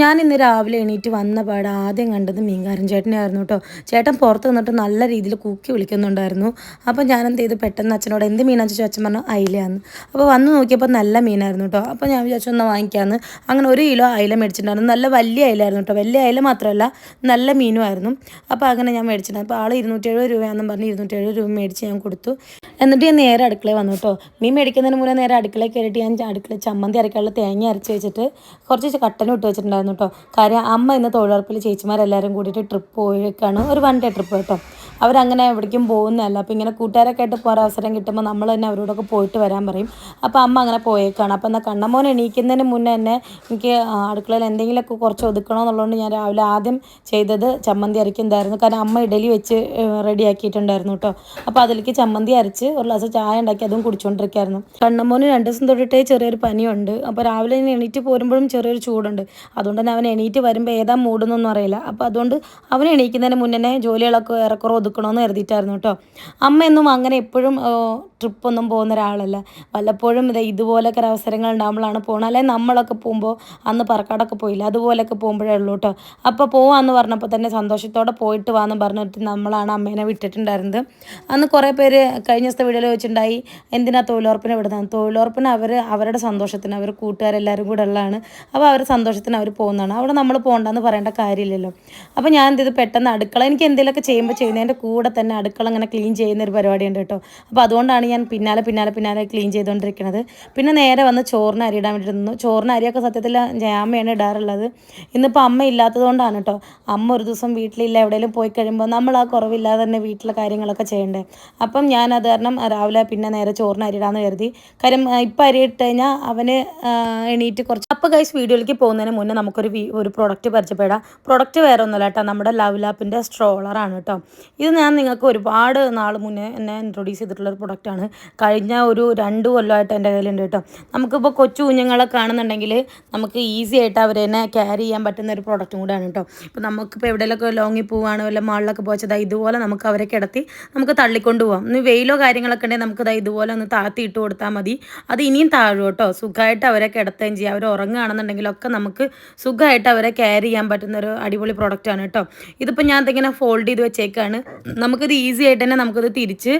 ഞാൻ ഇന്ന് രാവിലെ എണീറ്റ് വന്ന പാട് ആദ്യം കണ്ടത് മീൻകാരൻ ചേട്ടനെയായിരുന്നു കേട്ടോ. ചേട്ടൻ പുറത്ത് നിന്നിട്ട് നല്ല രീതിയിൽ കൂക്കി വിളിക്കുന്നുണ്ടായിരുന്നു. അപ്പോൾ ഞാൻ എന്ത് ചെയ്തു? പെട്ടെന്ന് അച്ഛനോട് എന്ത് മീനാണെന്ന് ചോദിച്ചു? അച്ഛൻ പറഞ്ഞു അയിലയാന്ന്. അപ്പോൾ വന്ന് നോക്കിയപ്പോൾ നല്ല മീനായിരുന്നു കേട്ടോ. അപ്പോൾ ഞാൻ വിചാരിച്ചു ഒന്ന് വാങ്ങിക്കാമെന്ന് അങ്ങനെ ഒരു കിലോ അയില മേടിച്ചിട്ടുണ്ടായിരുന്നു. നല്ല വലിയ അയിലായിരുന്നു കേട്ടോ. വലിയ അയില മാത്രമല്ല നല്ല മീനുമായിരുന്നു. അപ്പോൾ അങ്ങനെ ഞാൻ മേടിച്ചിട്ടുണ്ടായിരുന്നു അപ്പോൾ ആൾ ഇരുന്നൂറ്റി എഴുപത് രൂപയാണെന്ന് പറഞ്ഞ് ഇരുന്നൂറ്റി എഴുപത് രൂപ മേടിച്ച് ഞാൻ കൊടുത്തു. എന്നിട്ട് ഞാൻ നേരെ അടുക്കളയിൽ വന്നു കേട്ടോ. മീൻ മേടിക്കുന്നതിന് മുന്നേ നേരെ അടുക്കളയിൽ കയറിയിട്ട് ഞാൻ അടുക്കള ചമ്മന്തി അരക്കാനുള്ള തേങ്ങ അരച്ച് വെച്ചിട്ട് കുറച്ച് കട്ടനും ഇട്ട് വെച്ചിട്ടുണ്ടായിരുന്നു. കേട്ടോ കാര്യം അമ്മ ഇന്ന് തൊഴിലുറപ്പിൽ ചേച്ചിമാരെല്ലാവരും കൂടിയിട്ട് ട്രിപ്പ് പോയേക്കാണ്. ഒരു വൺ ഡേ ട്രിപ്പ് കേട്ടോ അവരങ്ങനെ എവിടേക്കും പോകുന്നതല്ല. അപ്പോൾ ഇങ്ങനെ കൂട്ടുകാരൊക്കെ ആയിട്ട് പോകാൻ അവസരം കിട്ടുമ്പോൾ നമ്മൾ തന്നെ അവരോടൊക്കെ പോയിട്ട് വരാൻ പറയും. അപ്പോൾ അമ്മ അങ്ങനെ പോയേക്കാണ്. അപ്പോൾ എന്നാൽ കണ്ണമോൻ എണീക്കുന്നതിന് മുന്നേ തന്നെ എനിക്ക് അടുക്കളയിൽ എന്തെങ്കിലുമൊക്കെ കുറച്ച് ഒതുക്കണമെന്നുള്ളതുകൊണ്ട് ഞാൻ രാവിലെ ആദ്യം ചെയ്തത് ചമ്മന്തി അരയ്ക്കുന്നതായിരുന്നു കാരണം അമ്മ ഇഡലി വെച്ച് റെഡിയാക്കിയിട്ടുണ്ടായിരുന്നു കേട്ടോ. അപ്പോൾ അതിലേക്ക് ചമ്മന്തി അരച്ച് ഒരു ഗ്ലാസ് ചായ ഉണ്ടാക്കി അതും കുടിച്ചുകൊണ്ടിരിക്കുകയായിരുന്നു കണ്ണമോന് രണ്ട് ദിവസം തൊട്ടിട്ടേ ചെറിയൊരു പനിയുണ്ട്. അപ്പോൾ രാവിലെ എണീറ്റ് പോരുമ്പോഴും ചെറിയൊരു ചൂടുണ്ട്. അതുകൊണ്ട് തന്നെ അവൻ എണീറ്റ് വരുമ്പോൾ ഏതാ മൂടുന്നൊന്നും അറിയില്ല. അപ്പോൾ അതുകൊണ്ട് അവൻ എണീക്കുന്നതിന് മുന്നേ ജോലികളൊക്കെ ഏറെക്കുറെ ഒതുക്കണമെന്ന് കരുതിയിട്ടായിരുന്നു കേട്ടോ. അമ്മയൊന്നും അങ്ങനെ എപ്പോഴും ട്രിപ്പൊന്നും പോകുന്ന ഒരാളല്ല. വല്ലപ്പോഴും ഇത് ഇതുപോലൊക്കെ ഒരു അവസരങ്ങൾ ഉണ്ടാകുമ്പോഴാണ് പോകണം അല്ലെങ്കിൽ നമ്മളൊക്കെ പോകുമ്പോൾ അന്ന് പറക്കാടൊക്കെ പോയില്ല? അതുപോലെയൊക്കെ പോകുമ്പോഴേ ഉള്ളൂ കേട്ടോ. അപ്പോൾ പോവാന്ന് പറഞ്ഞപ്പോൾ തന്നെ സന്തോഷത്തോടെ പോയിട്ട് വാന്ന് പറഞ്ഞിട്ട് നമ്മളാണ് അമ്മേനെ വിട്ടിട്ടുണ്ടായിരുന്നത്. അന്ന് കുറേ പേര് കഴിഞ്ഞ ദിവസത്തെ വീഡിയോയിൽ വെച്ചിട്ടുണ്ടായി എന്തിനാ തൊഴിലുറപ്പിനെ വിടുന്നത് തൊഴിലുറപ്പിന് അവർ അവരുടെ സന്തോഷത്തിന് അവർ കൂട്ടുകാരെല്ലാവരും കൂടെ ഉള്ളതാണ്. അപ്പോൾ അവരുടെ സന്തോഷത്തിന് അവർ പോകുന്നതാണ്. അവിടെ നമ്മൾ പോകണ്ടെന്ന് പറയേണ്ട കാര്യമില്ലല്ലോ. അപ്പോൾ ഞാൻ എന്ത് ചെയ്ത്? പെട്ടെന്ന് അടുക്കള എനിക്ക് എന്തെങ്കിലുമൊക്കെ ചെയ്യുമ്പോൾ ചെയ്യുന്നതിന്റെ കൂടെ തന്നെ അടുക്കള ഇങ്ങനെ ക്ലീൻ ചെയ്യുന്ന ഒരു പരിപാടിയുണ്ട് കേട്ടോ. അപ്പോൾ അതുകൊണ്ടാണ് ഞാൻ പിന്നാലെ പിന്നാലെ പിന്നാലെ ക്ലീൻ ചെയ്തുകൊണ്ടിരിക്കുന്നത് പിന്നെ നേരെ വന്ന് ചോറിന് അരി ഇടാൻ വേണ്ടി നിന്നു. ചോറിന് അരിയൊക്കെ സത്യത്തിൽ അമ്മയാണ് ഇടാറുള്ളത്. ഇന്നിപ്പോൾ അമ്മ ഇല്ലാത്തതുകൊണ്ടാണ് കേട്ടോ. അമ്മ ഒരു ദിവസം വീട്ടിലില്ല. എവിടെയെങ്കിലും പോയി കഴിയുമ്പോൾ നമ്മൾ ആ കുറവില്ലാതെ തന്നെ വീട്ടിലെ കാര്യങ്ങളൊക്കെ ചെയ്യണ്ടേ. അപ്പം ഞാൻ അത് കാരണം രാവിലെ പിന്നെ നേരെ ചോറിന് അരി ഇടാന്ന് കരുതി. കാര്യം ഇപ്പം അരി ഇട്ട് കഴിഞ്ഞാൽ അവന് എണീറ്റ് കുറച്ച് അപ്പോൾ കഴിച്ച് വീഡിയോയിലേക്ക് പോകുന്നതിന് മുന്നേ നമുക്കൊരു ഒരു പ്രൊഡക്റ്റ് പരിചയപ്പെടാം. പ്രൊഡക്റ്റ് വേറെ ഒന്നുമല്ല കേട്ടോ. നമ്മുടെ ലവ് ലാപ്പിന്റെ സ്ട്രോളറാണ് കേട്ടോ. ഇത് ഞാൻ നിങ്ങൾക്ക് ഒരുപാട് നാൾ മുന്നേ എന്നെ ഇൻട്രൊഡ്യൂസ് ചെയ്തിട്ടുള്ള ചെയ്തിട്ടുള്ളൊരു പ്രൊഡക്റ്റാണ് കഴിഞ്ഞ ഒരു രണ്ട് കൊല്ലമായിട്ട് എന്റെ കയ്യിലുണ്ട് കേട്ടോ. നമുക്കിപ്പോൾ കൊച്ചു കുഞ്ഞുങ്ങളെ കാണുന്നുണ്ടെങ്കിൽ നമുക്ക് ഈസി ആയിട്ട് അവരെ തന്നെ ക്യാരി ചെയ്യാൻ പറ്റുന്ന ഒരു പ്രൊഡക്റ്റും കൂടെയാണ് കേട്ടോ. ഇപ്പോൾ നമുക്കിപ്പോൾ എവിടെയെങ്കിലൊക്കെ ലോങ്ങിൽ പോവുകയാണ് വല്ല മാളിലൊക്കെ പോച്ചതാ ഇതുപോലെ നമുക്ക് അവരെ കിടത്തി നമുക്ക് തള്ളിക്കൊണ്ട് പോവാം. ഇനി വെയിലോ കാര്യങ്ങളൊക്കെ ഉണ്ടെങ്കിൽ നമുക്ക് ഇതാ ഇതുപോലെ ഒന്ന് താത്തി ഇട്ട് കൊടുത്താൽ മതി. അത് ഇനിയും താഴും കേട്ടോ. സുഖമായിട്ട് അവരെ കിടത്തുകയും ചെയ്യാം. അവർ ഉറങ്ങുകയാണെന്നുണ്ടെങ്കിലൊക്കെ നമുക്ക് സുഖമായിട്ട് അവരെ ക്യാരി ചെയ്യാൻ പറ്റുന്ന ഒരു അടിപൊളി പ്രൊഡക്റ്റാണ് കേട്ടോ. ഇതിപ്പോൾ ഞാൻ ഇങ്ങനെ ഫോൾഡ് ചെയ്ത് വെച്ചേക്കാണ്. നമുക്കിത് ഈസി ആയിട്ട് തന്നെ നമുക്കിത് തിരിച്ച്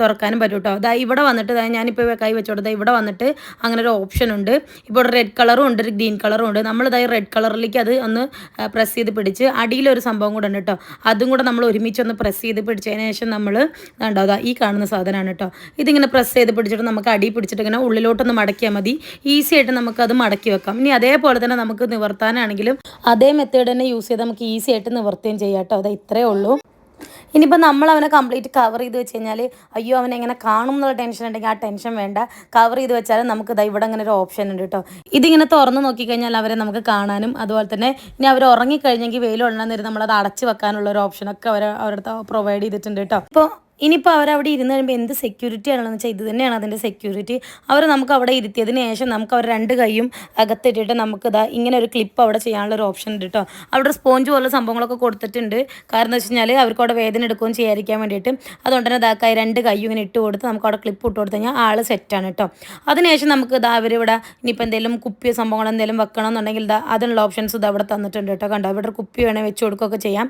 തുറക്കാനും പറ്റും കേട്ടോ അതാ ഇവിടെ വന്നിട്ട് ഞാനിപ്പോൾ കൈ വെച്ചോടത് ഇവിടെ വന്നിട്ട് അങ്ങനെ ഒരു ഓപ്ഷൻ ഉണ്ട്. ഇപ്പോൾ റെഡ് കളറും ഉണ്ട് ഗ്രീൻ കളറും ഉണ്ട്. നമ്മളിതായി റെഡ് കളറിലേക്ക് അത് ഒന്ന് പ്രസ് ചെയ്ത് പിടിച്ച് അടിയിലൊരു സംഭവം കൂടെ ഉണ്ട് കേട്ടോ അതും കൂടെ നമ്മൾ ഒരുമിച്ച് ഒന്ന് പ്രസ് ചെയ്ത് പിടിച്ചതിന് ശേഷം നമ്മൾ കണ്ടോ അതാ ഈ കാണുന്ന സാധനമാണ് കേട്ടോ ഇതിങ്ങനെ പ്രസ് ചെയ്ത് പിടിച്ചിട്ട് നമുക്ക് അടി പിടിച്ചിട്ട് ഇങ്ങനെ ഉള്ളിലോട്ടൊന്ന് മടക്കിയാൽ മതി. ഈസി ആയിട്ട് നമുക്ക് അത് മടക്കി വെക്കാം. ഇനി അതേപോലെ തന്നെ നമുക്ക് നിവർത്താനാണെങ്കിലും അതേ മെത്തേഡ് തന്നെ യൂസ് ചെയ്ത് നമുക്ക് ഈസി ആയിട്ട് നിവർത്തുകയും ചെയ്യാം കേട്ടോ അത് ഇത്രേ ഉള്ളൂ. ഇനിയിപ്പോൾ നമ്മൾ അവനെ കംപ്ലീറ്റ് കവർ ചെയ്ത് വെച്ച് കഴിഞ്ഞാൽ അയ്യോ അവനെ എങ്ങനെ കാണും എന്നുള്ള ടെൻഷൻ ഉണ്ടെങ്കിൽ ആ ടെൻഷൻ വേണ്ട. കവർ ചെയ്ത് വെച്ചാൽ നമുക്ക് ഇതാ ഇവിടെ അങ്ങനെ ഒരു ഓപ്ഷൻ ഉണ്ട് കേട്ടോ ഇതിങ്ങനെ തുറന്ന് നോക്കിക്കഴിഞ്ഞാൽ അവരെ നമുക്ക് കാണാനും അതുപോലെ തന്നെ ഇനി അവർ ഉറങ്ങിക്കഴിഞ്ഞെങ്കിൽ വെയിൽ നമ്മൾ നമ്മളത് അടച്ച് വെക്കാനുള്ള ഒരു ഓപ്ഷനൊക്കെ അവർ അവരുടെ പ്രൊവൈഡ് ചെയ്തിട്ടുണ്ട് കേട്ടോ അപ്പോൾ ഇനിയിപ്പോൾ അവരവിടെ ഇരുന്ന് കഴിയുമ്പോൾ എന്ത് സെക്യൂരിറ്റി ആണെന്ന് വെച്ചാൽ ഇത് തന്നെയാണ് അതിന്റെ സെക്യൂരിറ്റി അവർ നമുക്ക് അവിടെ ഇരുത്തിയതിന് ശേഷം നമുക്ക് അവർ രണ്ട് കൈയും അകത്തിട്ടിട്ട് നമുക്ക് ഇതാ ഇങ്ങനെ ഒരു ക്ലിപ്പ് അവിടെ ചെയ്യാനുള്ള ഒരു ഓപ്ഷൻ ഉണ്ട് കേട്ടോ അവിടെ സ്പോഞ്ച് പോലുള്ള സംഭവങ്ങളൊക്കെ കൊടുത്തിട്ടുണ്ട്. കാരണം എന്ന് വെച്ച് കഴിഞ്ഞാൽ അവർക്ക് അവിടെ വേദന എടുക്കുകയും ചെയ്യാതിരിക്കാൻ വേണ്ടിയിട്ട്. അതുകൊണ്ട് തന്നെ ഇതാക്കായി രണ്ട് കൈയും ഇങ്ങനെ ഇട്ട് കൊടുത്ത് നമുക്ക് അവിടെ ക്ലിപ്പ് ഇട്ട് കൊടുത്തു കഴിഞ്ഞാൽ ആൾ സെറ്റാണ് കേട്ടോ അതിനുശേഷം നമുക്ക് ഇതാ അവരിവിടെ ഇനിയിപ്പോൾ എന്തെങ്കിലും കുപ്പിയോ സംഭവങ്ങൾ എന്തെങ്കിലും വെക്കണമെന്നുണ്ടെങ്കിൽ ഇതാ അതിനുള്ള ഓപ്ഷൻസ് ഇത് അവിടെ തന്നിട്ടുണ്ട് കേട്ടോ കണ്ടോ? ഇവിടെ കുപ്പി വേണേൽ വെച്ച് കൊടുക്കുകയൊക്കെ ചെയ്യാം.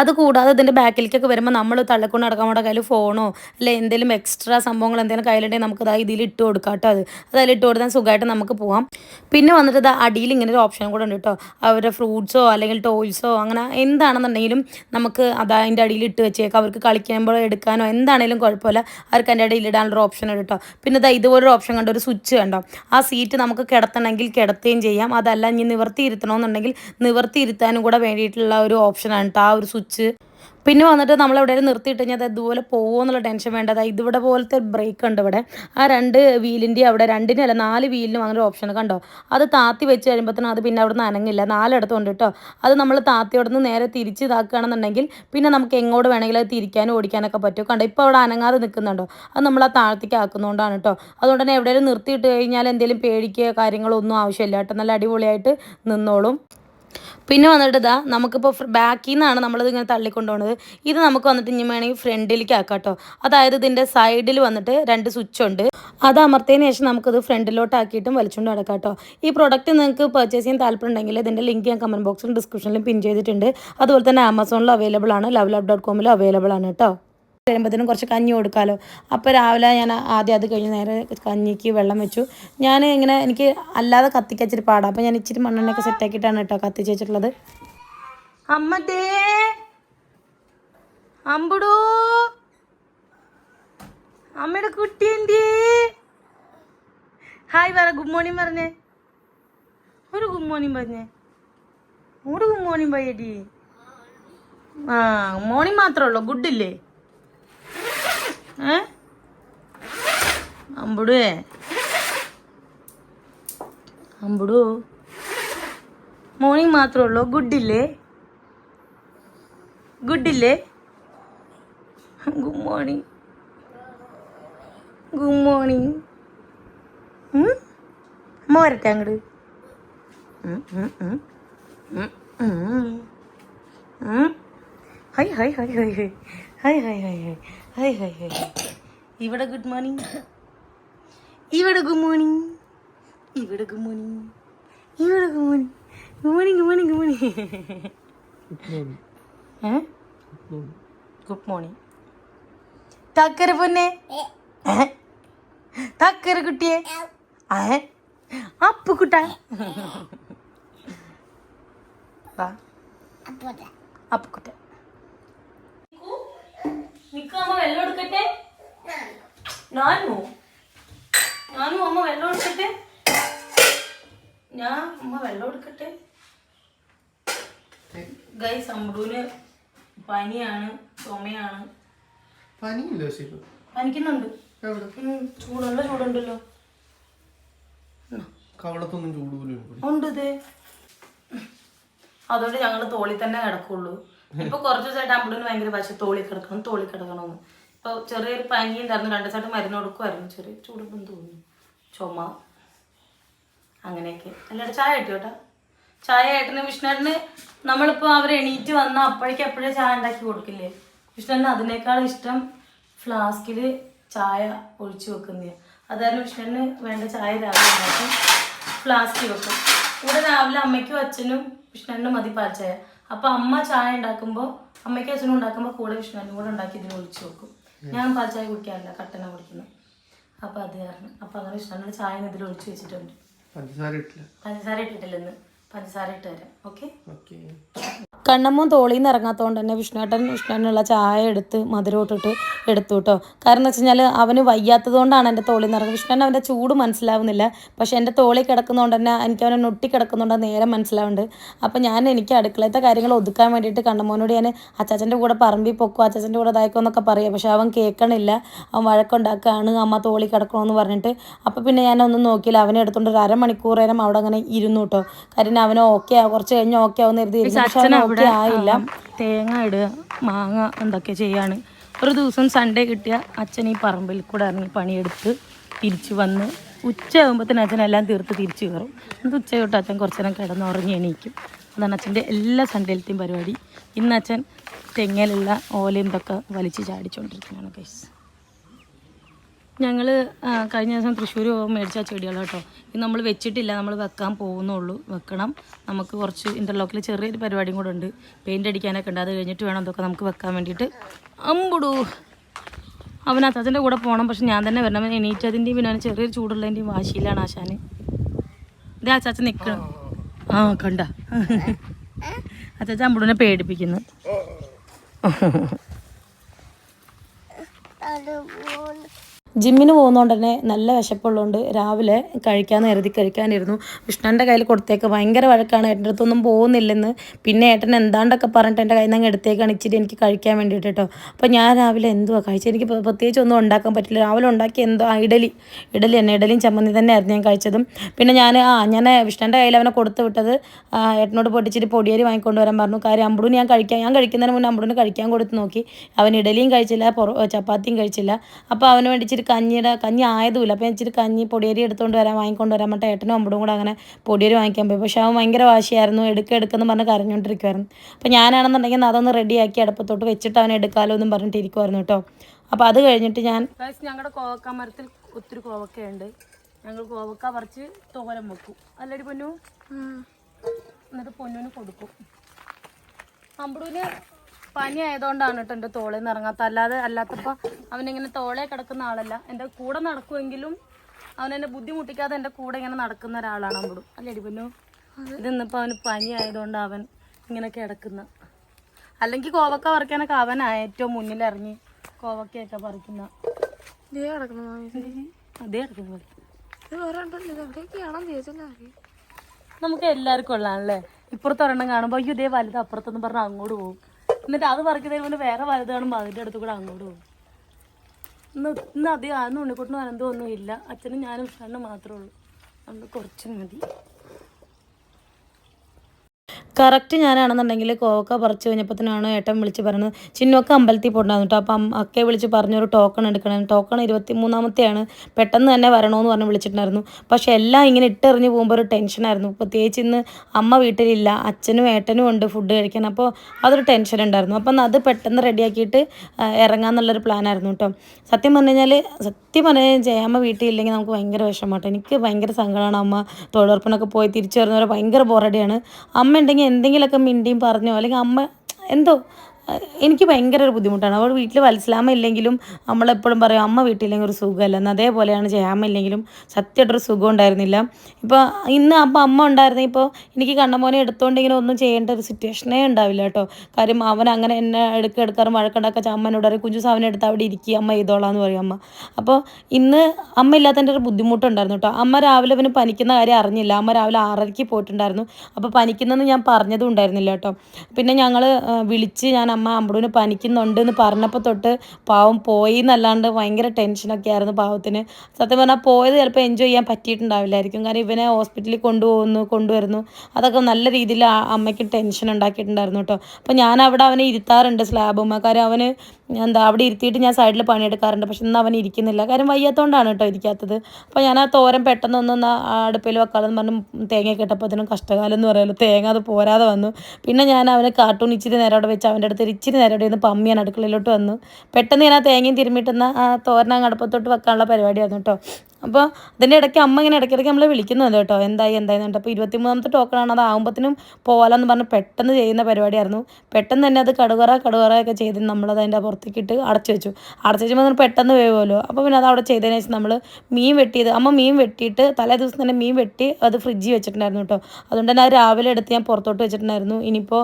അത് കൂടാതെ ഇതിന്റെ ബാക്കിലേക്കൊക്കെ വരുമ്പോൾ നമ്മൾ തള്ളിക്കൊണ്ട് നടക്കാൻ നമ്മുടെ കയ്യിൽ ഫോണോ അല്ലെ എന്തെങ്കിലും എക്സ്ട്രാ സംഭവങ്ങൾ എന്തെങ്കിലും കയ്യിലുണ്ടെങ്കിൽ നമുക്ക് ഇതാ ഇതിൽ ഇട്ട് കൊടുക്കാം കേട്ടോ അത്. അതിൽ ഇട്ട് കൊടുത്താൽ സുഖമായിട്ട് നമുക്ക് പോവാം. പിന്നെ വന്നിട്ട് ഇത് അടിയിൽ ഇങ്ങനെ ഒരു ഓപ്ഷൻ കൂടെ ഉണ്ട് കേട്ടോ. അവരുടെ ഫ്രൂട്ട്സോ അല്ലെങ്കിൽ ടോയ്സോ അങ്ങനെ എന്താണെന്നുണ്ടെങ്കിലും നമുക്ക് അത് അതിന്റെ അടിയിൽ ഇട്ട് വെച്ചേക്കാം. അവർക്ക് കളിക്കുമ്പോൾ എടുക്കാനോ എന്താണെങ്കിലും കുഴപ്പമില്ല. അവർക്ക് അതിന്റെ അടിയിൽ ഇടാനുള്ള ഓപ്ഷൻ ഉണ്ട് കേട്ടോ. പിന്നെ ഇതാ ഇതുപോലൊരു ഓപ്ഷൻ കണ്ടോ ഒരു സ്വിച്ച് കണ്ടോ? ആ സീറ്റ് നമുക്ക് കിടത്തണമെങ്കിൽ കിടത്തുകയും ചെയ്യാം. അതല്ല ഇനി നിവർത്തിയിരുത്തണമെന്നുണ്ടെങ്കിൽ നിവർത്തിയിരുത്താനും കൂടെ വേണ്ടിയിട്ടുള്ള ഒരു ഓപ്ഷനാണ് കേട്ടോ. ആ ഒരു സ്വിച്ച് പിന്നെ വന്നിട്ട് നമ്മൾ എവിടെയും നിർത്തിയിട്ട് കഴിഞ്ഞാൽ അത് ഇതുപോലെ പോകുമോ എന്നുള്ള ടെൻഷൻ വേണ്ട. അതായത് ഇതിവിടെ പോലത്തെ ബ്രേക്ക് ഉണ്ട് ഇവിടെ. ആ രണ്ട് വീലിന്റെ അവിടെ രണ്ടിനും അല്ല നാല് വീലിനും അങ്ങനെ ഓപ്ഷൻ കണ്ടോ? അത് താത്തി വെച്ച് കഴിയുമ്പോഴത്തേനും അത് പിന്നെ അവിടെ നിന്ന് അനങ്ങില്ല. നാലിടത്തും ഉണ്ട് കേട്ടോ. അത് നമ്മൾ താത്തിയോടെ നിന്ന് നേരെ തിരിച്ച് ഇതാക്കുകയാണെന്നുണ്ടെങ്കിൽ പിന്നെ നമുക്ക് എങ്ങോട്ട് വേണമെങ്കിലും അത് തിരിക്കാനും ഓടിക്കാനൊക്കെ പറ്റും. കണ്ടോ? ഇപ്പോൾ അവിടെ അനങ്ങാതെ നിൽക്കുന്നുണ്ടോ? അത് നമ്മൾ ആ താഴത്തേക്ക് ആക്കുന്നതുകൊണ്ടാണ് കേട്ടോ. അതുകൊണ്ട് തന്നെ എവിടെയെങ്കിലും നിർത്തിയിട്ട് കഴിഞ്ഞാൽ എന്തെങ്കിലും പേടിക്കുക കാര്യങ്ങളൊന്നും ആവശ്യമില്ല കേട്ടോ. നല്ല അടിപൊളിയായിട്ട് നിന്നോളും. പിന്നെ വന്നിട്ട് ഇതാ നമുക്കിപ്പോൾ ബാക്കിൽ നിന്നാണ് നമ്മളിത് ഇങ്ങനെ തള്ളിക്കൊണ്ടുപോകുന്നത് ഇത് നമുക്ക് വന്നിട്ട് ഇനി വേണമെങ്കിൽ ഫ്രണ്ടിലേക്ക് ആക്കാം കേട്ടോ അതായത് ഇതിന്റെ സൈഡിൽ വന്നിട്ട് രണ്ട് സ്വിച്ച് ഉണ്ട് അത് അമർത്തിയതിന് ശേഷം നമുക്കിത് ഫ്രണ്ടിലോട്ട് ആക്കിയിട്ടും വലിച്ചുകൊണ്ട് നടക്കാം കേട്ടോ ഈ പ്രോഡക്റ്റ് നിങ്ങൾക്ക് പർച്ചേസ് ചെയ്യാൻ താല്പര്യം ഉണ്ടെങ്കിൽ ഇതിന്റെ ലിങ്ക് ഞാൻ കമന്റ് ബോക്സിലും ഡിസ്ക്രിപ്ഷനിലും പിൻ ചെയ്തിട്ടുണ്ട്. അതുപോലെ തന്നെ ആമസോണിലും അവൈലബിൾ ആണ്. ലവ് ഡോട്ട് കോമിലും അവൈലബിൾ ആണ് കേട്ടോ കഴിയുമ്പോഴത്തേനും കുറച്ച് കഞ്ഞി കൊടുക്കാമല്ലോ അപ്പോൾ രാവിലെ ഞാൻ ആദ്യം അത് കഴിഞ്ഞ് നേരെ കഞ്ഞിക്ക് വെള്ളം വെച്ചു. ഞാൻ ഇങ്ങനെ എനിക്ക് അല്ലാതെ കത്തിക്കച്ചിട്ട് പാടാം. അപ്പോൾ ഞാൻ ഇച്ചിരി മണ്ണെണ്ണയൊക്കെ സെറ്റാക്കിയിട്ടാണ് കേട്ടോ കത്തിച്ച് വെച്ചിട്ടുള്ളത്. അമ്മതേ അമ്മയുടെ കുട്ടി എന്തി ഹായ് പറ ഗുഡ് മോർണിംഗ് പറഞ്ഞേ. ഒരു ഗുഡ് മോർണിംഗ് പറഞ്ഞേ. ഒരു ഗുഡ് മോർണിംഗ് പയ്യടി ആ മോർണിംഗ് മാത്രമേ ഉള്ളൂ. ഗുഡ് ഇല്ലേ? ഏ? അമ്പുടുവേ അമ്പുടു. മോർണിംഗ് മാത്രമേ ഉള്ളൂ. ഗുഡ് ഇല്ലേ ഗുഡ് മോർണിംഗ്. Good morning. അമ്മ വരട്ടെ അങ്ങോട്ട് hi hi hi hi. Hi hi hi hi. Hi hi hi ഇവിടെ ഗുഡ് മോർണിംഗ് ഇവിടെ ഗുഡ് മോർണിംഗ് ഇവിടെ ഗുഡ് മോർണിംഗ് ഇവിടെ good morning good morning good morning good morning ഏ? ഗുഡ് മോർണിംഗ് തക്കര പൊന്നെ? തക്കര കുട്ടിയെ. അപ്പു കുട്ട. വാ. അപ്പുക്കുട്ട നിക്ക് അമ്മ വെള്ളം എടുക്കട്ടെ? അമ്മ വെള്ളം എടുക്കട്ടെ? ഞാൻ അമ്മ വെള്ളം എടുക്കട്ടെ? ഗൈസ് അമ്പൂന് പനിയാണ് ചുമയാണ്. പനിയില്ലോ ശരി പനിക്കുന്നുണ്ട്. ചൂടുള്ള ചൂടുണ്ടല്ലോ. കവളത്തൊന്നും ചൂട് പോലും ഉണ്ട് അതോടെ അതുകൊണ്ട് ഞങ്ങൾ തോളി തന്നെ കിടക്കുള്ളൂ. ഇപ്പൊ കുറച്ച് ദിവസമായിട്ട് അമ്പിളിന് ഭയങ്കര പശ തോളി കിടക്കണം തോളി കിടക്കണമെന്ന് ഇപ്പൊ ചെറിയൊരു പനി ഉണ്ടായിരുന്നു രണ്ടു ദിവസമായിട്ട് മരുന്ന് കൊടുക്കുമായിരുന്നു ചെറിയ ചൂടുപ്പം തോന്നുന്നു. ചുമ. അങ്ങനെയൊക്കെ. അല്ലാണ്ട് ചായ കിട്ടി കേട്ടോ ചായ ഏട്ടന് വിഷ്ണുവിന് നമ്മളിപ്പോൾ അവർ എണീറ്റ് വന്ന അപ്പോഴേക്കും എപ്പോഴേ ചായ ഉണ്ടാക്കി കൊടുക്കില്ലേ? വിഷ്ണുവിന് അതിനേക്കാൾ ഇഷ്ടം ഫ്ലാസ്കിൽ ചായ ഒഴിച്ചു വെക്കുന്നില്ല അതായത് വിഷ്ണുവിന് വേണ്ട ചായ രാവിലെ ഉണ്ടാക്കി ഫ്ലാസ്കിൽ വെക്കും. ഇവിടെ രാവിലെ അമ്മയ്ക്കും അച്ഛനും വിഷ്ണുവിനും മതി പാൽ ചായ അപ്പോൾ അമ്മ ചായ ഉണ്ടാക്കുമ്പോൾ അമ്മയ്ക്ക് അച്ഛനും ഉണ്ടാക്കുമ്പോൾ കൂടെ വിഷ്ണുവിനും കൂടെ ഉണ്ടാക്കി ഇതിന് ഒഴിച്ചു വെക്കും. ഞാൻ പാൽ ചായ കുടിക്കാറില്ല കട്ടന കുടിക്കുന്നത്. അപ്പൊ അത് കാരണം അപ്പൊ അങ്ങനെ വിഷ്ണു ചായ ഇതിൽ ഒഴിച്ചു വെച്ചിട്ടുണ്ട്. പഞ്ചസാര ഇട്ടില്ല. പഞ്ചസാര ഇട്ടിട്ടില്ലെന്ന്. പഞ്ചസാര ഇട്ട് തരാം. ഓക്കെ. കണ്ണമ്മ തോളിൽ നിന്ന് ഇറങ്ങാത്തതുകൊണ്ട് തന്നെ വിഷ്ണുവേട്ടൻ വിഷ്ണുവിനുള്ള ചായ എടുത്ത് മധുരമിട്ടിട്ട് എടുത്തു കേട്ടോ കാരണം എന്ന് വെച്ച് കഴിഞ്ഞാൽ അവന് വയ്യാത്തത് കൊണ്ടാണ് എന്റെ തോളിൽ നിന്ന് ഇറങ്ങുന്നത്. വിഷ്ണുവിന് അവന്റെ ചൂട് മനസ്സിലാവുന്നില്ല. പക്ഷേ എന്റെ തോളിൽ കിടക്കുന്നതുകൊണ്ട് തന്നെ എനിക്ക് അവനെ ഒട്ടി കിടക്കുന്നതുകൊണ്ട് നേരെ മനസ്സിലാവുന്നുണ്ട്. അപ്പോൾ ഞാൻ എനിക്ക് അടുക്കളത്തെ കാര്യങ്ങൾ ഒതുക്കാൻ വേണ്ടിയിട്ട് കണ്ണമ്മോനോട് ഞാൻ അച്ചാച്ചന്റെ കൂടെ പറമ്പിൽ പൊക്കോ അച്ചാച്ചന്റെ കൂടെ ഇതായിക്കോ എന്നൊക്കെ പറയാം. പക്ഷേ അവൻ കേൾക്കണില്ല. അവൻ വഴക്കുണ്ടാക്കുകയാണ് അമ്മ തോളി കിടക്കണമെന്ന് പറഞ്ഞിട്ട്. അപ്പോൾ പിന്നെ ഞാൻ ഒന്നും നോക്കിയില്ല. അവനെ എടുത്തുകൊണ്ട് ഒരു അരമണിക്കൂർ നേരം അവിടെ അങ്ങനെ ഇരുന്നു കേട്ടോ കാര്യം അവന് ഓക്കെ കുറച്ച് കഴിഞ്ഞ് ഓക്കെ ആവുന്ന ഇരുന്നു. പക്ഷേ ഓക്കെ ആയില്ല തേങ്ങ ഇടുക മാങ്ങ എന്തൊക്കെ ചെയ്യാണ്. ഒരു ദിവസം സൺഡേ കിട്ടിയ അച്ഛൻ ഈ പറമ്പിൽ കൂടെ ഇറങ്ങി പണിയെടുത്ത് തിരിച്ചു വന്ന് ഉച്ചയാകുമ്പോഴത്തേന് അച്ഛൻ എല്ലാം തീർത്ത് തിരിച്ചു കയറും. എന്നിട്ട് ഉച്ച തൊട്ട് അച്ഛൻ കുറച്ച് നേരം കിടന്ന് ഉറങ്ങി എണീക്കും. അതാണ് അച്ഛന്റെ എല്ലാ സൺഡേയിലത്തെയും പരിപാടി. ഇന്ന് അച്ഛൻ തെങ്ങയിലുള്ള ഓലയും ഇതൊക്കെ വലിച്ച് ചാടിച്ചുകൊണ്ടിരിക്കുകയാണ് ഗൈസ് ഞങ്ങൾ കഴിഞ്ഞ ദിവസം തൃശ്ശൂർ മേടിച്ച ചെടികൾ കേട്ടോ. ഇത് നമ്മൾ വെച്ചിട്ടില്ല നമ്മൾ വെക്കാൻ പോകുന്നുള്ളൂ വെക്കണം. നമുക്ക് കുറച്ച് ഇന്റർലോക്കിൽ ചെറിയൊരു പരിപാടിയും കൂടെ ഉണ്ട്. പെയിന്റ് അടിക്കാനൊക്കെ ഉണ്ട്. അത് കഴിഞ്ഞിട്ട് വേണം അതൊക്കെ നമുക്ക് വെക്കാൻ വേണ്ടിയിട്ട്. അമ്പുടൂ അവൻ അച്ചാച്ചന്റെ കൂടെ പോകണം പക്ഷെ ഞാൻ തന്നെ വരണം. എണീറ്റതിന്റെയും പിന്നെ ചെറിയൊരു ചൂടുള്ളതിന്റെയും വാശിയിലാണ് ആശാന്. ഇതേ അച്ചാച്ചൻ നിൽക്കണം ആ കണ്ട. അച്ചാച്ച അമ്പുടൂനെ പേടിപ്പിക്കുന്നു. ജിമ്മിന് പോകുന്നതുകൊണ്ട് തന്നെ നല്ല വിശപ്പുള്ളതുകൊണ്ട് രാവിലെ കഴിക്കാമെന്ന് കരുതി കഴിക്കാനിരുന്നു. വിഷ്ണുവിന്റെ കയ്യിൽ കൊടുത്തേക്ക്. ഭയങ്കര വഴക്കാണ്. ഏട്ടന്റെ അടുത്തൊന്നും പോകുന്നില്ലെന്ന്. പിന്നെ ഏട്ടൻ എന്താണ്ടൊക്കെ പറഞ്ഞിട്ട് എന്റെ കയ്യിൽ നിന്ന് എടുത്തേക്കാണ് ഇച്ചിരി എനിക്ക് കഴിക്കാൻ വേണ്ടിയിട്ട് കേട്ടോ. അപ്പോൾ ഞാൻ രാവിലെ എന്തുവാ കഴിച്ചത് എനിക്ക് പ്ര- പ്രത്യേകിച്ച് ഒന്നും ഉണ്ടാക്കാൻ പറ്റില്ല. രാവിലെ ഉണ്ടാക്കി എന്തോ ഇഡലി. ഇഡലി തന്നെ. ഇഡലിയും ചമ്മന്തി തന്നെയായിരുന്നു ഞാൻ കഴിച്ചതും. പിന്നെ ഞാൻ ആ ഞാൻ വിഷ്ണുവിന്റെ കയ്യിൽ അവനെ കൊടുത്ത് വിട്ടത് ഏട്ടനോട് പൊട്ടിച്ചിട്ട് പൊടിയേരി പൊടിയരി വാങ്ങിക്കൊണ്ട് വരാൻ പറഞ്ഞു. കാര്യം അമ്പുടിന് ഞാൻ കഴിക്കാം ഞാൻ കഴിക്കുന്നതിന് മുന്നേ അമ്പുടിന് കഴിക്കാൻ കൊടുത്ത് നോക്കി. അവൻ ഇഡലിയും കഴിച്ചില്ല ചപ്പാത്തിയും കഴിച്ചില്ല. അപ്പോൾ അവന് വേണ്ടി ഇച്ചിരി കഞ്ഞിയുടെ കഞ്ഞി ആയതുമില്ല. അപ്പോൾ ഞാൻ ഇച്ചിരി കഞ്ഞി പൊടിയരി എടുത്തുകൊണ്ട് വരാൻ വാങ്ങിക്കൊണ്ട് വരാൻ മറ്റേ ഏട്ടനും അമ്മടും കൂടെ അങ്ങനെ പൊടിയരി വാങ്ങിക്കാൻ പോയി. പക്ഷേ അവൻ ഭയങ്കര വാശിയായിരുന്നു. എടുക്കുക എടുക്കുമെന്ന് പറഞ്ഞ് കരഞ്ഞുകൊണ്ടിരിക്കുമായിരുന്നു അപ്പോൾ ഞാനാണെന്നുണ്ടെങ്കിൽ അതൊന്ന് റെഡിയാക്കി അടുപ്പത്തോട്ട് വെച്ചിട്ട് അവൻ എടുക്കാമല്ലോ എന്നും പറഞ്ഞിട്ട് ഇരിക്കുമായിരുന്നു കേട്ടോ. അപ്പോൾ അത് കഴിഞ്ഞിട്ട് ഞാൻ ഞങ്ങളുടെ കോവക്ക മരത്തിൽ ഒത്തിരി കോവക്കയുണ്ട്. ഞങ്ങൾ കോവക്ക പറിച്ച് തോരൻ വെക്കും. അല്ലടി പൊന്നു? എന്നിട്ട് പൊന്നുവിന് കൊടുക്കും. അമ്പടൂന് പനി ആയതുകൊണ്ടാണ് കേട്ടോ എന്റെ തോളിൽ നിന്ന് ഇറങ്ങാത്ത അല്ലാതെ അല്ലാത്തപ്പോൾ അവനിങ്ങനെ തോളെ കിടക്കുന്ന ആളല്ല. എന്റെ കൂടെ നടക്കുമെങ്കിലും അവൻ എന്നെ ബുദ്ധിമുട്ടിക്കാതെ എന്റെ കൂടെ ഇങ്ങനെ നടക്കുന്ന ഒരാളാണ് അമ്പടു അല്ലേ പൊന്നു ഇതിന്നിപ്പോൾ അവന് പനി ആയതുകൊണ്ട് അവൻ ഇങ്ങനെ കിടക്കുന്ന. അല്ലെങ്കിൽ കോവക്ക പറിക്കാനൊക്കെ അവനാ ഏറ്റവും മുന്നിൽ ഇറങ്ങി കോവക്കയൊക്കെ പറിക്കുന്ന. അതേ കിടക്കുന്നു. നമുക്ക് എല്ലാവർക്കും ഉള്ളതാണല്ലേ? ഇപ്പുറത്ത് ഒരെണ്ണം കാണുമ്പോൾ അയ്യോ ഇതേ വലുത് അപ്പുറത്തെന്ന് പറഞ്ഞാൽ അങ്ങോട്ട് പോകും. എന്നിട്ട് അത് പറിക്കുന്നതിന് മുന്നേ വേറെ വലുത് കാണുമ്പോൾ അതിന്റെ അടുത്ത് കൂടെ അങ്ങോട്ട് പോകും. ഇന്ന് ഇന്ന് അധികം ആരും ഉണ്ണിക്കുട്ടനും അനന്തവും ഒന്നും ഇല്ല. അച്ഛനും ഞാനും ഫ്രണ്ടും മാത്രമേ ഉള്ളൂ. അതുകൊണ്ട് കുറച്ച് മതി. കറക്റ്റ് ഞാനാണെന്നുണ്ടെങ്കിൽ കോവക്ക പറിച്ചു കഴിഞ്ഞപ്പോൾ തന്നെയാണ് ഏട്ടൻ വിളിച്ച് പറയുന്നത് ചിന്നൊക്കെ അമ്പലത്തിൽ പോയിട്ടുണ്ടായിരുന്നു കേട്ടോ അപ്പം അക്കെ വിളിച്ച് പറഞ്ഞൊരു ടോക്കൺ എടുക്കണം ടോക്കൺ ഇരുപത്തി മൂന്നാമത്തെയാണ് പെട്ടെന്ന് തന്നെ വരണമെന്ന് പറഞ്ഞ് വിളിച്ചിട്ടുണ്ടായിരുന്നു. പക്ഷേ എല്ലാം ഇങ്ങനെ ഇട്ടെറിഞ്ഞ് പോകുമ്പോൾ ഒരു ടെൻഷനായിരുന്നു പ്രത്യേകിച്ച് ഇന്ന് അമ്മ വീട്ടിലില്ല അച്ഛനും ഏട്ടനും ഉണ്ട് ഫുഡ് കഴിക്കാൻ അപ്പോൾ അതൊരു ടെൻഷൻ ഉണ്ടായിരുന്നു. അപ്പം അത് പെട്ടെന്ന് റെഡിയാക്കിയിട്ട് ഇറങ്ങാമെന്നുള്ളൊരു പ്ലാനായിരുന്നു കേട്ടോ സത്യം പറഞ്ഞു കഴിഞ്ഞാൽ സത്യം പറഞ്ഞാൽ ജയമ്മ വീട്ടിലില്ലെങ്കിൽ നമുക്ക് ഭയങ്കര വിഷമം കേട്ടോ എനിക്ക് ഭയങ്കര സങ്കടമാണ് അമ്മ തൊഴിലുറപ്പിനൊക്കെ പോയി തിരിച്ചു വരുന്നവരെ ഭയങ്കര ബോറടിയാണ് അമ്മ ഉണ്ടെങ്കിൽ എന്തെങ്കിലുമൊക്കെ മിണ്ടിയും പറഞ്ഞോ അല്ലെങ്കിൽ അമ്മ എന്തോ എനിക്ക് ഭയങ്കര ഒരു ബുദ്ധിമുട്ടാണ്. അവൾ വീട്ടിൽ വത്സലാമ ഇല്ലെങ്കിലും നമ്മളെപ്പോഴും പറയും അമ്മ വീട്ടിലെങ്കിൽ ഒരു സുഖമല്ല എന്ന് അതേപോലെയാണ് ജയാമ ഇല്ലെങ്കിലും സത്യമായിട്ടൊരു സുഖം ഉണ്ടായിരുന്നില്ല. ഇപ്പോൾ ഇന്ന് അപ്പം അമ്മ ഉണ്ടായിരുന്നെങ്കിൽ ഇപ്പോൾ എനിക്ക് കണ്ണമോനെ എടുത്തോണ്ടെങ്കിലും ഒന്നും ചെയ്യേണ്ട ഒരു സിറ്റുവേഷനേ ഉണ്ടാവില്ല കേട്ടോ. കാര്യം അവൻ അങ്ങനെ എന്നെ എടുക്ക എടുക്കാറും വഴക്കുണ്ടാക്കുക അമ്മനോട് പറയും കുഞ്ചു സാവനെ എടുത്ത് അവിടെ ഇരിക്കുക അമ്മ ചെയ്തോളാം എന്ന് പറയും അമ്മ. അപ്പോൾ ഇന്ന് അമ്മ ഇല്ലാത്തതിന്റെ ഒരു ബുദ്ധിമുട്ടുണ്ടായിരുന്നു കേട്ടോ. അമ്മ രാവിലെ അവന് പനിക്കുന്ന കാര്യം അറിഞ്ഞില്ല. അമ്മ രാവിലെ ആറരയ്ക്ക് പോയിട്ടുണ്ടായിരുന്നു. അപ്പോൾ പനിക്കുന്നെന്ന് ഞാൻ പറഞ്ഞതും ഉണ്ടായിരുന്നില്ല കേട്ടോ. പിന്നെ ഞങ്ങൾ വിളിച്ച് ഞാൻ അമ്മ അമ്പടൂന് പനിക്കുന്നുണ്ട് എന്ന് പറഞ്ഞപ്പോൾ തൊട്ട് പാവം പോയി എന്നല്ലാണ്ട് ഭയങ്കര ടെൻഷനൊക്കെ ആയിരുന്നു പാവത്തിന്. സത്യം പറഞ്ഞാൽ പോയത് ചിലപ്പോൾ എൻജോയ് ചെയ്യാൻ പറ്റിയിട്ടുണ്ടാവില്ലായിരിക്കും. കാരണം ഇവനെ ഹോസ്പിറ്റലിൽ കൊണ്ടുപോകുന്നു കൊണ്ടുവരുന്നു. അതൊക്കെ നല്ല രീതിയിൽ അമ്മയ്ക്ക് ടെൻഷൻ ഉണ്ടാക്കിയിട്ടുണ്ടായിരുന്നു കേട്ടോ. അപ്പോൾ ഞാൻ അവിടെ അവനെ ഇരുത്താറുണ്ട് സ്ലാബുമ്മ കാര്യം അവന് എന്താ അവിടെ ഇരുത്തിയിട്ട് ഞാൻ സൈഡിൽ പണിയെടുക്കാറുണ്ട്. പക്ഷെ ഇന്ന് അവൻ ഇരിക്കുന്നില്ല. കാര്യം വയ്യാത്തതുകൊണ്ടാണ് കേട്ടോ ഇരിക്കാത്തത്. അപ്പോൾ ഞാൻ ആ തോരൻ പെട്ടെന്ന് ഒന്ന് അടുപ്പിൽ വെക്കാമെന്ന് പറഞ്ഞ് തേങ്ങ കിട്ടപ്പോഴത്തേനും കഷ്ടകാലം എന്ന് പറയുമല്ലോ തേങ്ങ അത് പോരാതെ വന്നു. പിന്നെ ഞാൻ അവനെ കാർട്ടൂൺ ഇച്ചിരി നേരം അവിടെ വെച്ച് അവന്റെ അടുത്ത് ഒരു ഇച്ചിരി നേരം ഇവിടെ നിന്ന് പമ്മിയാണ് അടുക്കളയിലോട്ട് വന്നു. പെട്ടെന്ന് ഞാൻ ആ തേങ്ങയും തിരുമ്മിട്ടുന്ന ആ തോരനങ്ങ് അടുപ്പത്തോട്ട് വെക്കാനുള്ള പരിപാടിയായിരുന്നു കേട്ടോ. അപ്പോൾ അതിന്റെ ഇടയ്ക്ക് അമ്മ ഇങ്ങനെ ഇടയ്ക്കിടയ്ക്ക് നമ്മളെ വിളിക്കുന്നത് കേട്ടോ. എന്തായി എന്തായി എന്നിട്ട് അപ്പോൾ ഇരുപത്തി മൂന്നാമത്തെ ടോക്കണാണ് അത് ആകുമ്പത്തിനും പോകാമെന്ന് പറഞ്ഞ് പെട്ടെന്ന് ചെയ്യുന്ന പരിപാടിയായിരുന്നു. പെട്ടെന്ന് തന്നെ അത് കടുവറ കടുകറ ഒക്കെ ചെയ്ത് നമ്മളത് അതിന്റെ പുറത്തേക്ക് ഇട്ട് അടച്ചു വെച്ചു. അടച്ചു വെച്ചപ്പോൾ പെട്ടെന്ന് വേവുമല്ലോ അപ്പോൾ പിന്നെ അത് അവിടെ ചെയ്തതിന് ശേഷം നമ്മൾ മീൻ വെട്ടിയത് അമ്മ മീൻ വെട്ടിയിട്ട് തലേ ദിവസം തന്നെ മീൻ വെട്ടി അത് ഫ്രിഡ്ജിൽ വെച്ചിട്ടുണ്ടായിരുന്നു കേട്ടോ. അതുകൊണ്ട് തന്നെ രാവിലെ എടുത്ത് ഞാൻ പുറത്തോട്ട് വെച്ചിട്ടുണ്ടായിരുന്നു. ഇനിയിപ്പോൾ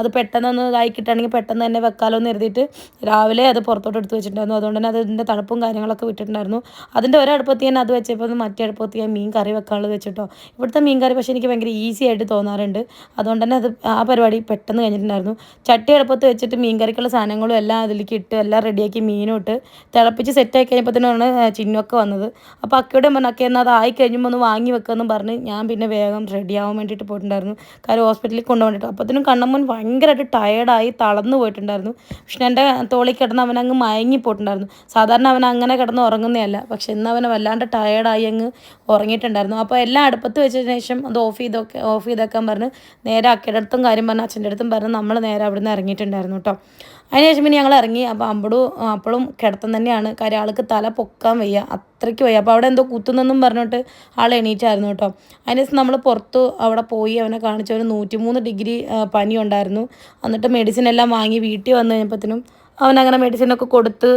അത് പെട്ടെന്നൊന്ന് ഇതായി കിട്ടുകയാണെങ്കിൽ പെട്ടെന്ന് തന്നെ വെക്കാലോ എന്ന് എഴുതിയിട്ട് രാവിലെ അത് പുറത്തോട്ട് എടുത്ത് വെച്ചിട്ടുണ്ടായിരുന്നു. അതുകൊണ്ട് തന്നെ അതിന്റെ തണുപ്പും കാര്യങ്ങളൊക്കെ വിട്ടിട്ടുണ്ടായിരുന്നു. അതിന്റെ ഒരടുപ്പത്ത് ഞാൻ അത് വെച്ചപ്പോൾ മറ്റേ അടുപ്പത്ത് ഞാൻ മീൻ കറി വെക്കാനുള്ളത് വെച്ചിട്ടോ. ഇവിടുത്തെ മീൻ കറി പക്ഷേ എനിക്ക് ഭയങ്കര ഈസി ആയിട്ട് തോന്നാറുണ്ട്. അതുകൊണ്ട് തന്നെ അത് ആ പരിപാടി പെട്ടെന്ന് കഴിഞ്ഞിട്ടുണ്ടായിരുന്നു. ചട്ടി അടുപ്പത്ത് വെച്ചിട്ട് മീൻ കറിക്കുള്ള സാധനങ്ങളും എല്ലാം അതിലേക്ക് ഇട്ട് എല്ലാം റെഡിയാക്കി മീനും ഇട്ട് തിളപ്പിച്ച് സെറ്റായി തന്നെയാണ് ചിന്നൊക്കെ വന്നത്. അപ്പോൾ അക്കയുടെ മുന്നേ അക്കയെന്ന് അത് ആയി കഴിയുമ്പോൾ ഒന്ന് വാങ്ങി വെക്കുമെന്ന് പറഞ്ഞ് ഞാൻ പിന്നെ വേഗം റെഡിയാവാൻ വേണ്ടിയിട്ട് പോയിട്ടുണ്ടായിരുന്നു. കാര്യം ഹോസ്പിറ്റലിൽ കൊണ്ടുപോയിട്ട് അപ്പോഴത്തേനും കണ്ണമ്മൻ ഭയങ്കരമായിട്ട് ടയേർഡായി തളർന്നു പോയിട്ടുണ്ടായിരുന്നു. പക്ഷെ എന്റെ തോളിൽ കിടന്ന് അവനങ്ങ് മയങ്ങി പോയിട്ടുണ്ടായിരുന്നു. സാധാരണ അവൻ അങ്ങനെ കിടന്ന് ഉറങ്ങുന്നതല്ല. പക്ഷെ ഇന്ന് അവനെ വല്ലാണ്ട് ടയേർഡായി അങ്ങ് ഉറങ്ങിയിട്ടുണ്ടായിരുന്നു. അപ്പോൾ എല്ലാം അടുപ്പത്ത് വെച്ചതിന് ശേഷം അത് ഓഫ് ചെയ്തൊക്കെ ഓഫ് ചെയ്തേക്കാൻ പറഞ്ഞ് നേരെ അക്കയുടെ അടുത്തും കാര്യം പറഞ്ഞ് അച്ഛന്റെ അടുത്തും പറഞ്ഞ് നമ്മൾ നേരെ അവിടെ നിന്ന് ഇറങ്ങിയിട്ടുണ്ടായിരുന്നു കേട്ടോ അതിനുശേഷം പിന്നെ ഞങ്ങൾ ഇറങ്ങി. അപ്പോൾ അമ്പടു അപ്പോഴും കിടത്തം തന്നെയാണ്. കാര്യം ആൾക്ക് തല പൊക്കാൻ വയ്യ. അത്രയ്ക്ക് വയ്യ. അപ്പോൾ അവിടെ എന്തോ കുത്തുന്നെന്നും പറഞ്ഞിട്ട് ആൾ എണീറ്റായിരുന്നു കേട്ടോ അതിന് ശേഷം നമ്മൾ പുറത്ത് അവിടെ പോയി അവനെ കാണിച്ചവന് നൂറ്റിമൂന്ന് ഡിഗ്രി പനി ഉണ്ടായിരുന്നു എന്നിട്ട് മെഡിസിൻ എല്ലാം വാങ്ങി വീട്ടിൽ വന്നു കഴിഞ്ഞപ്പോഴത്തേനും അവനങ്ങനെ മെഡിസിനൊക്കെ കൊടുത്ത്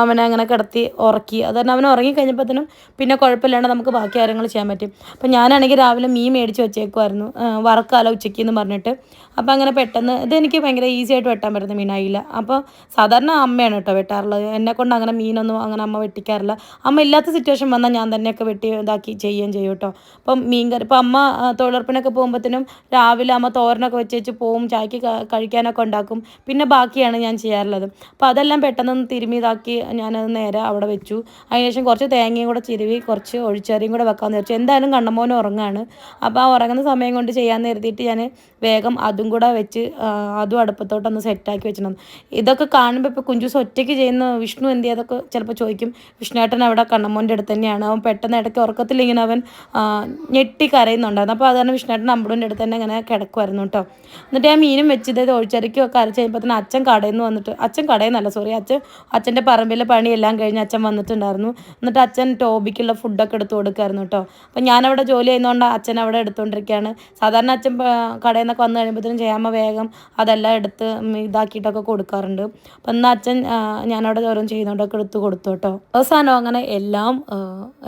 അവനെ അങ്ങനെ കിടത്തി ഉറക്കി. അത് കാരണം അവൻ ഉറങ്ങി കഴിഞ്ഞപ്പോഴത്തേനും പിന്നെ കുഴപ്പമില്ലാണ്ട് നമുക്ക് ബാക്കി കാര്യങ്ങൾ ചെയ്യാൻ പറ്റും. അപ്പം ഞാനാണെങ്കിൽ രാവിലെ മീൻ മേടിച്ച് വെച്ചേക്കുമായിരുന്നു വറക്കാലോ ഉച്ചയ്ക്ക് എന്ന് പറഞ്ഞിട്ട്. അപ്പോൾ അങ്ങനെ പെട്ടെന്ന് ഇതെനിക്ക് ഭയങ്കര ഈസി ആയിട്ട് വെട്ടാൻ പറ്റുന്ന മീനായില്ല. അപ്പോൾ സാധാരണ അമ്മയാണ് കേട്ടോ വെട്ടാറുള്ളത്. എന്നെ കൊണ്ട് അങ്ങനെ മീനൊന്നും അങ്ങനെ അമ്മ വെട്ടിക്കാറില്ല. അമ്മ ഇല്ലാത്ത സിറ്റുവേഷൻ വന്നാൽ ഞാൻ തന്നെയൊക്കെ വെട്ടി ഇതാക്കി ചെയ്യുകയും ചെയ്യും കേട്ടോ. അപ്പം മീൻ കറി ഇപ്പം അമ്മ തൊഴിലുറപ്പിനൊക്കെ പോകുമ്പോഴത്തേനും രാവിലെ അമ്മ തോരനൊക്കെ വെച്ച് വെച്ച് പോവും ചായക്ക് കഴിക്കാനൊക്കെ ഉണ്ടാക്കും. പിന്നെ ബാക്കിയാണ് ഞാൻ ചെയ്യാറുള്ളത്. അപ്പോൾ അതെല്ലാം പെട്ടെന്ന് തിരുമ്മി ഇതാക്കി ഞാനത് നേരെ അവിടെ വെച്ചു. അതിനുശേഷം കുറച്ച് തേങ്ങയും കൂടെ ചിരുവി കുറച്ച് ഒഴിച്ചേറിയും കൂടെ വെക്കാമെന്ന് വെച്ചു എന്തായാലും കണ്ണമോൻ ഉറങ്ങാണ്. അപ്പോൾ ആ ഉറങ്ങുന്ന സമയം കൊണ്ട് ചെയ്യാമെന്ന് കരുതിയിട്ട് ഞാൻ വേഗം അതും കൂടെ വെച്ച് ആ, അതും അടുപ്പത്തോട്ടൊന്ന് സെറ്റാക്കി വെച്ചിട്ടുണ്ട്. ഇതൊക്കെ കാണുമ്പോൾ ഇപ്പോൾ കുഞ്ചൂസ് ഒറ്റയ്ക്ക് ചെയ്യുന്ന വിഷ്ണു എന്ത് ചെയ്യാതൊക്കെ ചിലപ്പോൾ ചോദിക്കും. വിഷ്ണുവേട്ടൻ അവിടെ കണ്ണമ്മോന്റെ അടുത്ത് തന്നെയാണ്. അവൻ പെട്ടെന്ന് ഇടയ്ക്ക് ഉറക്കത്തിലിങ്ങനെ അവൻ ആ, ഞെട്ടി കരയുന്നുണ്ടായിരുന്നു. അപ്പോൾ അതാണ് വിഷ്ണുട്ടൻ അമ്പടിന്റെ അടുത്ത് തന്നെ ഇങ്ങനെ കിടക്കുമായിരുന്നു കേട്ടോ. എന്നിട്ട് ഞാൻ മീനും വെച്ച് ഒഴിച്ചരയ്ക്കും ഒക്കെ അരച്ച് കഴിയുമ്പോൾ തന്നെ അച്ഛൻ കടയിൽ നിന്ന് വന്നിട്ട് അച്ഛൻ കടയിൽ നിന്നല്ല സോറി അച്ഛൻ അച്ഛന്റെ പറമ്പിലെ പണിയെല്ലാം കഴിഞ്ഞ് അച്ഛൻ വന്നിട്ടുണ്ടായിരുന്നു. എന്നിട്ട് അച്ഛൻ ടോബിക്കുള്ള ഫുഡൊക്കെ എടുത്തു കൊടുക്കായിരുന്നു കേട്ടോ അപ്പം ഞാനവിടെ ജോലി ചെയ്യുന്നതുകൊണ്ട് അച്ഛൻ അവിടെ എടുത്തുകൊണ്ടിരിക്കുകയാണ് സാധാരണ അച്ഛൻ കടയിൽ നിന്നൊക്കെ വന്നു കഴിയുമ്പോഴത്തേനും ചെയ്യാമ്മ വേഗം അതെല്ലാം എടുത്ത് ഇതാക്കിയിട്ടൊക്കെ കൊടുക്കാറുണ്ട്. അപ്പം എന്നാൽ അച്ഛൻ ഞാനവിടെ ഓരോന്ന് ചെയ്യുന്നതുകൊണ്ടൊക്കെ എടുത്ത് കൊടുത്തു കേട്ടോ അവസാനം അങ്ങനെ എല്ലാം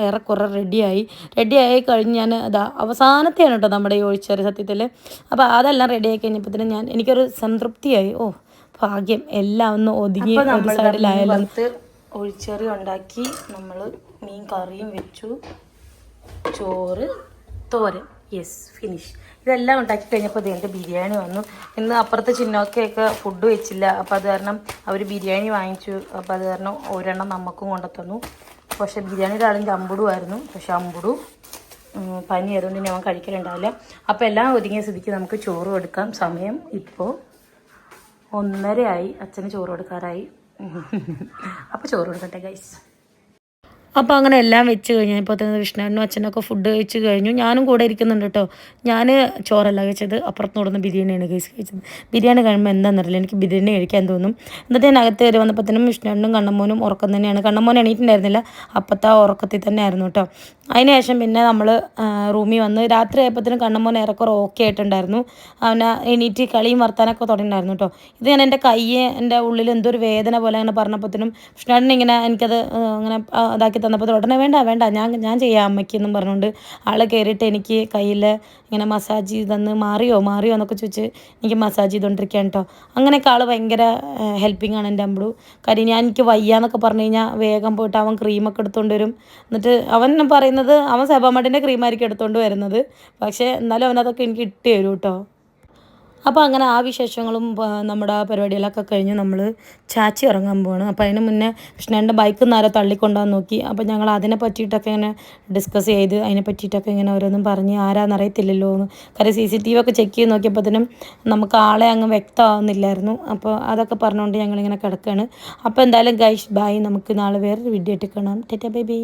ഏറെക്കുറെ റെഡിയായി റെഡിയായി കഴിഞ്ഞ് ഞാൻ അതാ അവസാനത്തെയാണ് കേട്ടോ നമ്മുടെ ഈ ഒഴിച്ചേര് സത്യത്തിൽ അപ്പോൾ അതെല്ലാം റെഡിയായി കഴിഞ്ഞപ്പോഴത്തേനും ഞാൻ എനിക്കൊരു സംതൃപ്തിയായി. ഓ ഭാഗ്യം എല്ലാം ഒന്ന് ഒതുങ്ങി ഒരു സൈഡിലായാലും ഒഴിച്ചെറി ഉണ്ടാക്കി നമ്മൾ മീൻ കറിയും വെച്ചു. ചോറ് തോരൻ. യെസ് ഫിനിഷ് ഇതെല്ലാം ഉണ്ടാക്കി കഴിഞ്ഞപ്പോൾ ഇതിന്റെ ബിരിയാണി വന്നു. ഇന്ന് അപ്പുറത്തെ ചിന്നോക്കയൊക്കെ ഫുഡ് വെച്ചില്ല. അപ്പോൾ അത് കാരണം അവർ ബിരിയാണി വാങ്ങിച്ചു. അപ്പോൾ അത് കാരണം ഒരെണ്ണം നമുക്കും കൊണ്ടുത്തന്നു. പക്ഷേ ബിരിയാണിയുടെ ആളിന്റെ അമ്പുടുമായിരുന്നു പക്ഷേ അമ്പുടു. പനി ആയതുകൊണ്ട് ഞാൻ കഴിക്കലുണ്ടാവില്ല. അപ്പോൾ എല്ലാം ഒതുങ്ങിയ സ്ഥിതിക്ക് നമുക്ക് ചോറ് എടുക്കാം. സമയം ഇപ്പോൾ ഒന്നരയായി അച്ഛന് ചോറ് കൊടുക്കാറായി. അപ്പോൾ ചോറ് കൊടുക്കട്ടെ ഗൈസ് അപ്പോൾ അങ്ങനെ എല്ലാം വെച്ച് കഴിഞ്ഞു. കഴിഞ്ഞപ്പോൾ തന്നെ വിഷ്ണുവിനും അച്ഛനൊക്കെ ഫുഡ് കഴിച്ച് കഴിഞ്ഞു. ഞാനും കൂടെ ഇരിക്കുന്നുണ്ട് കേട്ടോ ഞാൻ ചോറല്ല കഴിച്ചത്. അപ്പുറത്ത് കൊടുന്ന ബിരിയാണിയാണ് കഴിച്ച് കഴിച്ചത്. ബിരിയാണി കഴിയുമ്പോൾ എന്താണെന്നറിയില്ല എനിക്ക് ബിരിയാണി കഴിക്കാൻ തോന്നും. എന്നിട്ട് ഞാൻ അകത്ത് കയറി വന്നപ്പോഴത്തേനും വിഷ്ണുവിനും കണ്ണമ്മോനും ഉറക്കം തന്നെയാണ്. കണ്ണമ്മോൻ എണീറ്റുണ്ടായിരുന്നില്ല. അപ്പോഴത്തെ ആ ഉറക്കത്തിൽ തന്നെ ആയിരുന്നു കേട്ടോ അതിന് ശേഷം പിന്നെ നമ്മൾ റൂമിൽ വന്ന് രാത്രി ആയപ്പോഴത്തേനും കണ്ണമ്മോൻ ഏറെക്കുറെ ഓക്കെ ആയിട്ടുണ്ടായിരുന്നു. അവനെ എണീറ്റ് കളിയും വർത്താനൊക്കെ തുടങ്ങിയിട്ടുണ്ടായിരുന്നു കേട്ടോ ഇത് ഞാൻ എന്റെ കയ്യെ എന്റെ ഉള്ളിൽ എന്തോ ഒരു വേദന പോലെ അങ്ങനെ പറഞ്ഞപ്പോഴത്തേനും കൃഷ്ണേട്ടൻ ഇങ്ങനെ എനിക്കത് അങ്ങനെ ഇതാക്കി തന്നപ്പോൾ ഉടനെ വേണ്ട വേണ്ട ഞാൻ ഞാൻ ചെയ്യാം അമ്മയ്ക്ക് എന്നും പറഞ്ഞുകൊണ്ട് ആൾ കയറിയിട്ട് എനിക്ക് കയ്യിൽ ഇങ്ങനെ മസാജ് തന്ന് മാറിയോ മാറിയോ എന്നൊക്കെ ചോദിച്ച് എനിക്ക് മസാജ് ചെയ്തുകൊണ്ടിരിക്കുകയാണ് കേട്ടോ അങ്ങനെയൊക്കെ ആൾ ഭയങ്കര ഹെൽപ്പിംഗ് ആണ് എന്റെ അമ്പളു. കാര്യം ഞാൻ എനിക്ക് വയ്യാന്നൊക്കെ പറഞ്ഞു കഴിഞ്ഞാൽ വേഗം പോയിട്ട് അവൻ ക്രീമൊക്കെ എടുത്തുകൊണ്ട് വരും. എന്നിട്ട് അവൻ പറയുന്നത് അവൻ സെബാമഡിന്റെ ക്രീമായിരിക്കും എടുത്തുകൊണ്ട് വരുന്നത്. പക്ഷേ എന്നാലും അവനതൊക്കെ എനിക്ക് ഇട്ട് തരും കേട്ടോ അപ്പോൾ അങ്ങനെ ആ വിശേഷങ്ങളും നമ്മുടെ പരിപാടികളൊക്കെ കഴിഞ്ഞ് നമ്മൾ ചാച്ചി ഇറങ്ങാൻ പോവാണ്. അപ്പോൾ അതിന് മുന്നേ കൃഷ്ണന്റെ ബൈക്ക് നേരെ തള്ളിക്കൊണ്ടുവന്ന് നോക്കി. അപ്പോൾ ഞങ്ങൾ അതിനെ പറ്റിയിട്ടൊക്കെ ഇങ്ങനെ ഡിസ്കസ് ചെയ്ത് അതിനെ പറ്റിയിട്ടൊക്കെ ഇങ്ങനെ ഓരോന്നും പറഞ്ഞ് ആരാന്നറിയത്തില്ലല്ലോ എന്ന്. കാര്യം സി സി ടി വി ഒക്കെ ചെക്ക് ചെയ്ത് നോക്കിയപ്പോഴത്തേനും നമുക്ക് ആളെ അങ്ങ് വ്യക്തമാവുന്നില്ലായിരുന്നു. അപ്പോൾ അതൊക്കെ പറഞ്ഞുകൊണ്ട് ഞങ്ങളിങ്ങനെ കിടക്കുകയാണ് അപ്പോൾ എന്തായാലും ഗൈഷ് ബായ് നമുക്ക് നാളെ വേറൊരു വീഡിയോ ആയിട്ട് കാണാം. ടെറ്റ ബൈ ബൈ.